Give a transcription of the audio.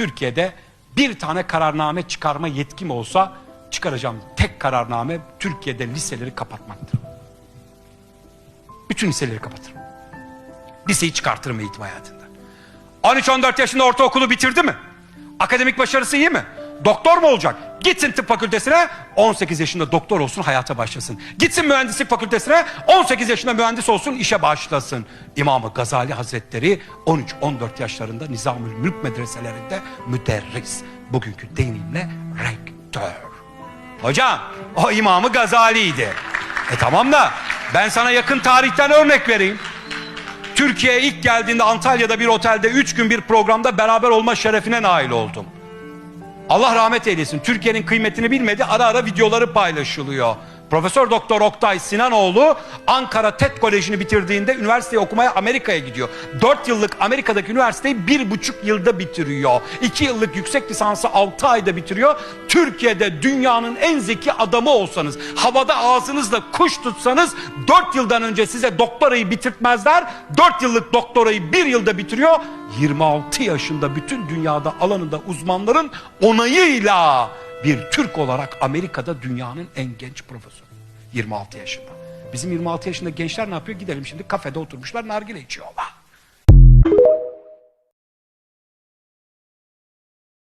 Türkiye'de bir tane kararname çıkarma yetkim olsa çıkaracağım tek kararname Türkiye'de liseleri kapatmaktır. Bütün liseleri kapatırım. Liseyi çıkartırım eğitim hayatında. 13-14 yaşında ortaokulu bitirdi mi? Akademik başarısı iyi mi? Doktor mu olacak? Gitsin tıp fakültesine 18 yaşında doktor olsun hayata başlasın. Gitsin mühendislik fakültesine 18 yaşında mühendis olsun işe başlasın. İmam-ı Gazali Hazretleri 13-14 yaşlarında Nizamül Mülk medreselerinde müderris. Bugünkü deyimle rektör. Hocam o İmam-ı Gazali'ydi. E tamam da ben sana yakın tarihten örnek vereyim. Türkiye'ye ilk geldiğinde Antalya'da bir otelde 3 gün bir programda beraber olma şerefine nail oldum. Allah rahmet eylesin. Türkiye'nin kıymetini bilmedi. Ara ara videoları paylaşılıyor. Profesör Doktor Oktay Sinanoğlu Ankara TED Koleji'ni bitirdiğinde üniversiteyi okumaya Amerika'ya gidiyor. 4 yıllık Amerika'daki üniversiteyi bir buçuk yılda bitiriyor. 2 yıllık yüksek lisansı 6 ayda bitiriyor. Türkiye'de dünyanın en zeki adamı olsanız, havada ağzınızla kuş tutsanız 4 yıldan önce size doktorayı bitirtmezler. 4 yıllık doktorayı 1 yılda bitiriyor. 26 yaşında bütün dünyada alanında uzmanların onayıyla bir Türk olarak Amerika'da dünyanın en genç profesörü. 26 yaşında. Bizim 26 yaşında gençler ne yapıyor? Gidelim şimdi kafede oturmuşlar nargile içiyorlar.